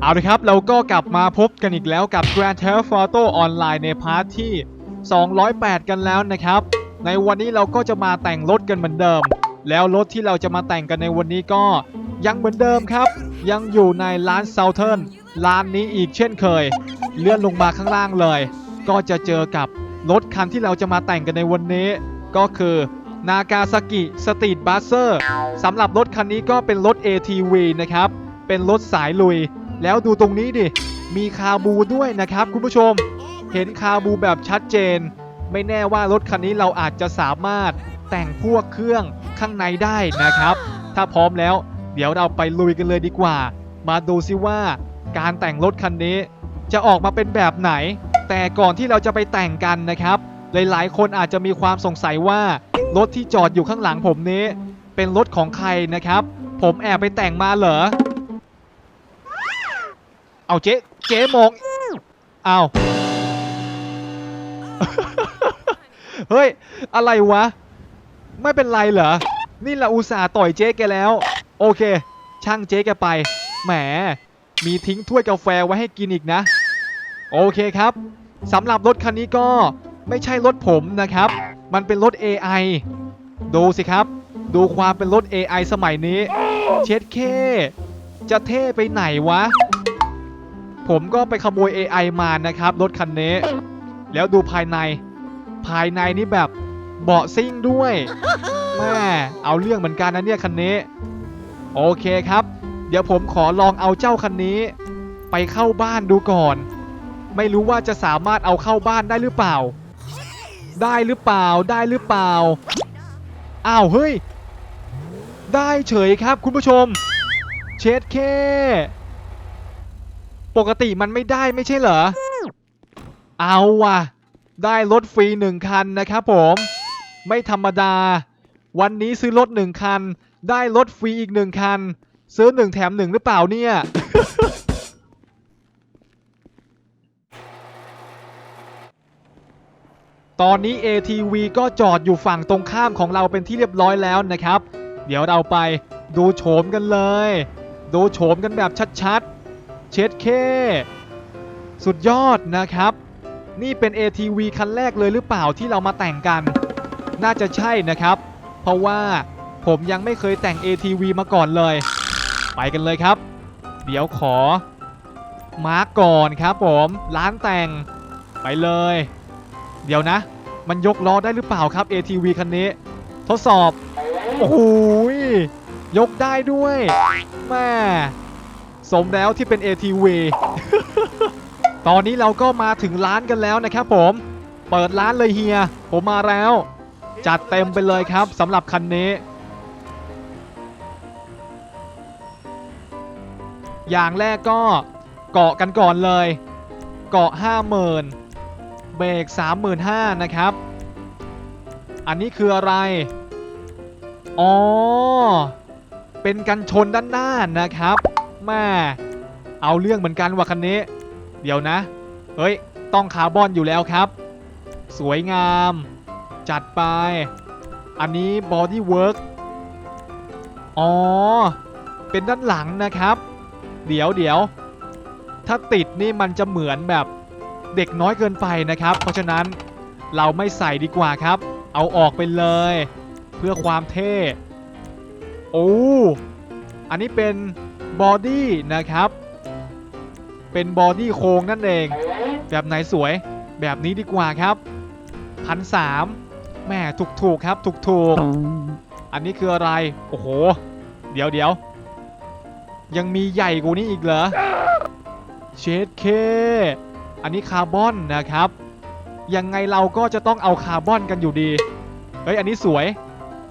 เอาละครับ เราก็กลับมาพบกันอีกแล้วกับ Grand Theft Auto Online ในพาร์ทที่ 208 กันแล้วนะครับ ในวันนี้เราก็จะมาแต่งรถกันเหมือนเดิม แล้วรถที่เราจะมาแต่งกันในวันนี้ก็ยังเหมือนเดิมครับ ยังอยู่ในร้าน Southern ร้านนี้อีกเช่นเคย เลื่อนลงมาข้างล่างเลย ก็จะเจอกับรถคันที่เราจะมาแต่งกันในวันนี้ ก็คือนากาซากิสตรีทบัสเซอร์สำหรับรถคันนี้ก็เป็นรถ ATV นะครับ เป็นรถสายลุย แล้วดูตรงนี้ดิ มีคาบูด้วยนะครับคุณผู้ชม เห็นคาบูแบบชัดเจน ไม่แน่ว่ารถคันนี้เราอาจจะสามารถแต่งพวกเครื่องข้างในได้นะครับ ถ้าพร้อมแล้ว เดี๋ยวเราไปลุยกันเลยดีกว่า มาดูซิว่าการแต่งรถคันนี้จะออกมาเป็นแบบไหน แต่ก่อนที่เราจะไปแต่งกันนะครับ หลายๆ คนอาจจะมีความสงสัยว่ารถที่จอดอยู่ข้างหลังผมนี้ เป็นรถของใครนะครับ ผมแอบไปแต่งมาเหรอ เอาเจ๊เจ๊มองเอาเฮ้ย อะไรวะ ไม่เป็นไรเหรอ นี่เราอุตส่าห์ต่อยเจ๊แกแล้ว โอเค ช่างเจ๊แกไป แหม มีทิ้งถ้วยกาแฟไว้ให้กินอีกนะ โอเคครับสำหรับรถคันนี้ก็ไม่ใช่รถผมนะครับ มันเป็นรถ AI ดูสิครับ ดูความเป็นรถ AI สมัยนี้ เช็ดเค จะเท่ไปไหนวะ ผมก็ไปขโมย AI มานะครับ รถคันนี้ แล้วดูภายใน ภายในนี่แบบเบาะซิ่งด้วยแม่เอาเรื่องเหมือนกันนะเนี่ยคันนี้ โอเคครับ เดี๋ยวผมขอลองเอาเจ้าคันนี้ ไปเข้าบ้านดูก่อน ไม่รู้ว่าจะสามารถเอาเข้าบ้านได้หรือเปล่า ได้หรือเปล่าได้หรือเปล่าอ้าวเฮ้ย ได้เฉยครับคุณผู้ชม เช็ดเค ปกติมันไม่ได้ไม่ใช่เหรอ เอาว่ะ ได้รถฟรีหนึ่งคันนะครับผม ไม่ธรรมดา วันนี้ซื้อรถหนึ่งคัน ได้รถฟรีอีกหนึ่งคัน ซื้อหนึ่งแถมหนึ่งหรือเปล่าเนี่ยตอนนี้ ATV ก็จอดอยู่ฝั่งตรงข้ามของเราเป็นที่เรียบร้อยแล้วนะครับ เดี๋ยวเราไปดูโฉมกันเลย ดูโฉมกันแบบชัดๆ เช็ดเคสุดยอดนะครับ นี่เป็น ATV คันแรกเลยหรือเปล่าที่เรามาแต่งกัน น่าจะใช่นะครับ เพราะว่าผมยังไม่เคยแต่ง ATV มาก่อนเลย ไปกันเลยครับ เดี๋ยวขอ มาร์กก่อนครับผมร้านแต่งไปเลย เดี๋ยวนะ มันยกล้อได้หรือเปล่าครับ ATV คันนี้ ทดสอบ โอ้โหยยกได้ด้วยแม่ สมแล้วที่เป็น ATV ตอนนี้เราก็มาถึงร้านกันแล้วนะครับผม เปิดร้านเลยเฮีย ผมมาแล้ว จัดเต็มไปเลยครับสำหรับคันนี้ อย่างแรกก็เกาะกันก่อนเลย เกาะ 50,000 เบรก35,000 นะครับ อันนี้คืออะไร อ๋อ เป็นกันชนด้านหน้านะครับ แม่เอาเรื่องเหมือนกันว่ะคันนี้ เดี๋ยวนะ เฮ้ย ต้องคาร์บอนอยู่แล้วครับ สวยงาม จัดไป อันนี้ body work อ๋อ เป็นด้านหลังนะครับ เดี๋ยวเดี๋ยวถ้าติดนี่มันจะเหมือนแบบเด็กน้อยเกินไปนะครับ เพราะฉะนั้นเราไม่ใส่ดีกว่าครับ เอาออกไปเลย เพื่อความเท่ โอ้ อันนี้เป็น บอดี้นะครับ เป็นบอดี้โครงนั่นเอง แบบไหนสวยแบบนี้ดีกว่าครับพันสามแม่ถูกถูกๆครับถูกถูกๆอันนี้คืออะไร โอ้โห เดี๋ยวเดี๋ยวยังมีใหญ่กว่านี้อีกเหรอเชดเค อันนี้คาร์บอนนะครับ ยังไงเราก็จะต้องเอาคาร์บอนกันอยู่ดี เฮ้ย อันนี้สวย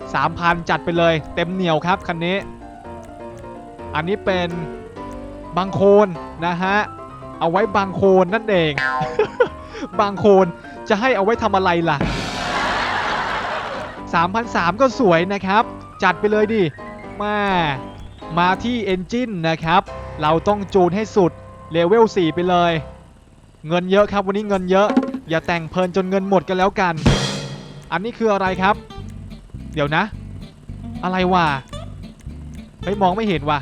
3,000 จัดไปเลย เต็มเหนียวครับคันนี้ อันนี้เป็นบางโคนนะฮะ เอาไว้บางโคนนั่นเอง บางโคนจะให้เอาไว้ทำอะไรล่ะ3,300ก็สวยนะครับ จัดไปเลยดิมามาที่ Engine นะครับ เราต้องจูนให้สุดเลเวล4ไปเลย เงินเยอะครับวันนี้เงินเยอะ อย่าแต่งเพลินจนเงินหมดกันแล้วกัน อันนี้คืออะไรครับ เดี๋ยวนะ อะไรวะเฮ้ยมองไม่เห็นว่ะ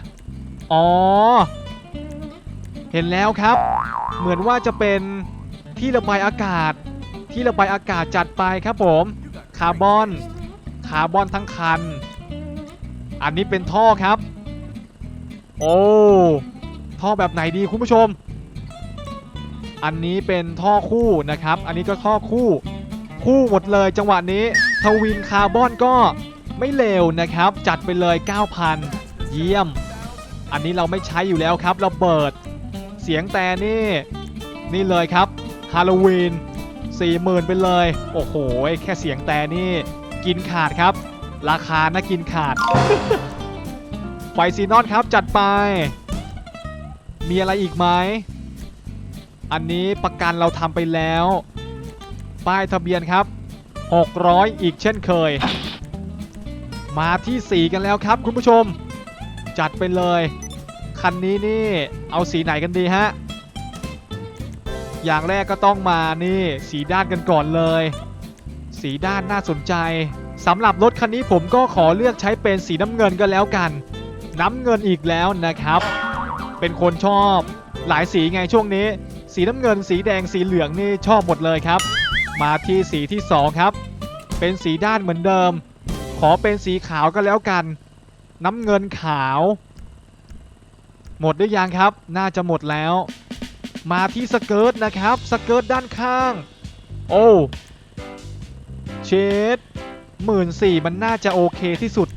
อ๋อ เห็นแล้วครับ เหมือนว่าจะเป็นที่ระบายอากาศ ที่ระบายอากาศจัดไปครับผม คาร์บอน คาร์บอนทั้งคัน อันนี้เป็นท่อครับ โอ้ ท่อแบบไหนดีคุณผู้ชม อันนี้เป็นท่อคู่นะครับ อันนี้ก็ท่อคู่ คู่หมดเลยจังหวะนี้ ทวินคาร์บอนก็ไม่เลวนะครับ จัดไปเลย 9,000 เยี่ยม อันนี้เราไม่ใช้อยู่แล้วครับระเบิด เสียงแต่นี่ นี่เลยครับฮาโลวีน40,000ไปเลย โอ้โห แค่เสียงแต่นี่กินขาดครับ ราคาน่ากินขาด ไฟซีนอนครับจัดไป มีอะไรอีกไหม อันนี้ประกันเราทำไปแล้ว ป้ายทะเบียนครับ 600 อีกเช่นเคย มาที่สีกันแล้วครับคุณผู้ชม จัดไปเลย คันนี้นี่เอาสีไหนกันดีฮะ อย่างแรกก็ต้องมานี่สีด้านกันก่อนเลย สีด้านน่าสนใจสำหรับรถคันนี้ผมก็ขอเลือกใช้เป็นสีน้ำเงินก็แล้วกัน น้ำเงินอีกแล้วนะครับ เป็นคนชอบหลายสีไงช่วงนี้ สีน้ำเงิน สีแดงสีเหลืองนี่ชอบหมดเลยครับ มาที่สีที่ 2 ครับ เป็นสีด้านเหมือนเดิม ขอเป็นสีขาวก็แล้วกัน น้ำเงินขาว หมดหรือยังครับ น่าจะหมดแล้ว มาที่สเกิร์ตนะครับ สเกิร์ตด้านข้าง โอ้เชดหมื่นสี่มันน่าจะโอเคที่สุด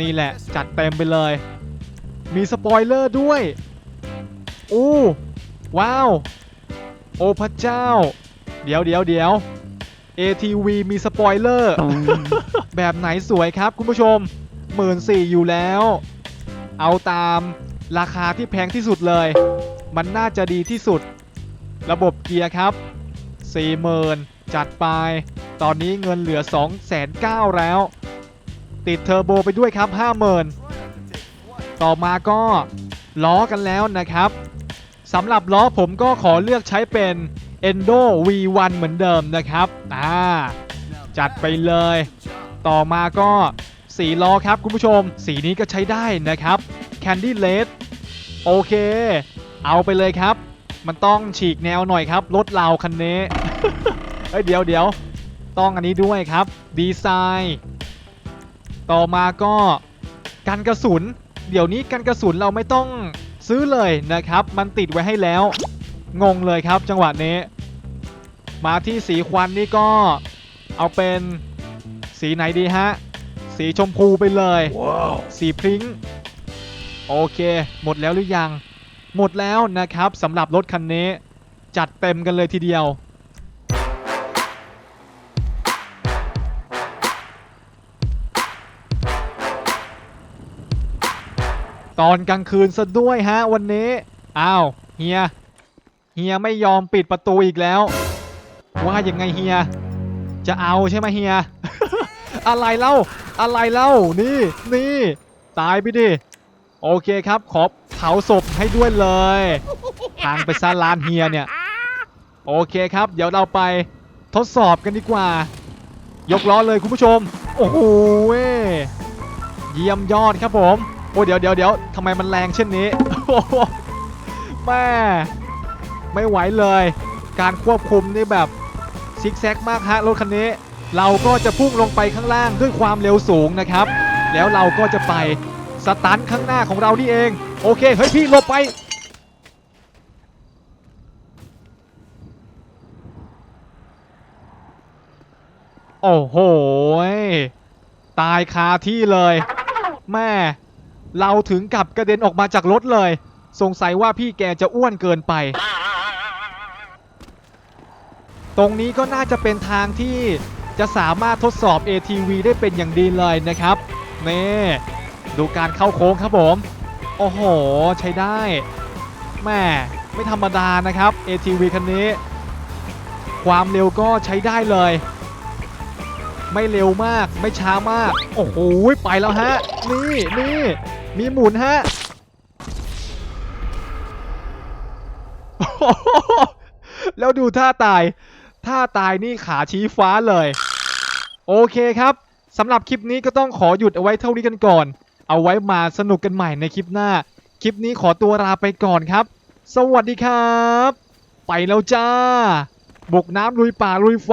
นี่แหละจัดเต็มไปเลย มีสปอยเลอร์ด้วยอู้ว้าว โอ้พระเจ้า เดี๋ยวเดี๋ยวเดี๋ยว ATV มีสปอยเลอร์ แบบไหนสวยครับคุณผู้ชม หมื่นสี่อยู่แล้ว เอาตามราคาที่แพงที่สุดเลย มันน่าจะดีที่สุด ระบบเกียร์ครับ 40,000 จัดไป ตอนนี้เงินเหลือ 2,900แล้ว ติดเทอร์โบไปด้วยครับ 50,000 ต่อมาก็ล้อกันแล้วนะครับสำหรับล้อผมก็ขอเลือกใช้เป็น Endo V1 เหมือนเดิมนะครับ อ่า จัดไปเลย ต่อมาก็ สีล้อครับคุณผู้ชม สีนี้ก็ใช้ได้นะครับ Candy Red โอเค เอาไปเลยครับ มันต้องฉีกแนวหน่อยครับ รถเราคันนี้เอ้ยเดี๋ยวเดี๋ยวต้องอันนี้ด้วยครับ ดีไซน์ ต่อมาก็กันกระสุน เดี๋ยวนี้กันกระสุนเราไม่ต้องซื้อเลยนะครับ มันติดไว้ให้แล้ว งงเลยครับจังหวะนี้ มาที่สีควันนี่ก็เอาเป็นสีไหนดีฮะ สีชมพูไปเลยสีพริ้งโอเค หมดแล้วหรือยัง หมดแล้วนะครับสำหรับรถคันนี้ จัดเต็มกันเลยทีเดียว ตอนกลางคืนซะด้วยฮะวันนี้ อ้าวเฮียเฮียไม่ยอมปิดประตูอีกแล้ว ว่ายังไงเฮีย จะเอาใช่ไหมเฮีย อะไรเล่า อะไรเล่า นี่นี่ตายไปดิ โอเคครับ ขอเผาศพให้ด้วยเลยทางไปซาลานเฮียเนี่ย โอเคครับ เดี๋ยวเราไปทดสอบกันดีกว่า ยกล้อเลยคุณผู้ชม โอ้โหเว้ยเยี่ยมยอดครับผม โอ้เดี๋ยวเดี๋ยวเดี๋ยวทำไมมันแรงเช่นนี้โอ้โหแม่ไม่ไหวเลย การควบคุมนี่แบบซิกแซกมากฮะรถคันนี้ เราก็จะพุ่งลงไปข้างล่างด้วยความเร็วสูงนะครับ แล้วเราก็จะไปสตันข้างหน้าของเรานี่เอง โอเค เฮ้ยพี่หลบไป โอ้โห ตายคาที่เลย แม่ เราถึงกับกระเด็นออกมาจากรถเลย สงสัยว่าพี่แกจะอ้วนเกินไป ตรงนี้ก็น่าจะเป็นทางที่ จะสามารถทดสอบ ATV ได้เป็นอย่างดีเลยนะครับนี่ดูการเข้าโค้งครับผม โอ้โห ใช้ได้แม่ไม่ธรรมดานะครับ ATV คันนี้ ความเร็วก็ใช้ได้เลย ไม่เร็วมากไม่ช้ามาก โอ้โหไปแล้วฮะ นี่นี่มีหมุนฮะแล้วดูท่าตาย ท่าตายนี่ขาชี้ฟ้าเลย โอเคครับสำหรับคลิปนี้ก็ต้องขอหยุดเอาไว้เท่านี้กันก่อน เอาไว้มาสนุกกันใหม่ในคลิปหน้า คลิปนี้ขอตัวลาไปก่อนครับ สวัสดีครับ ไปแล้วจ้า บุกน้ำลุยป่าลุยไฟ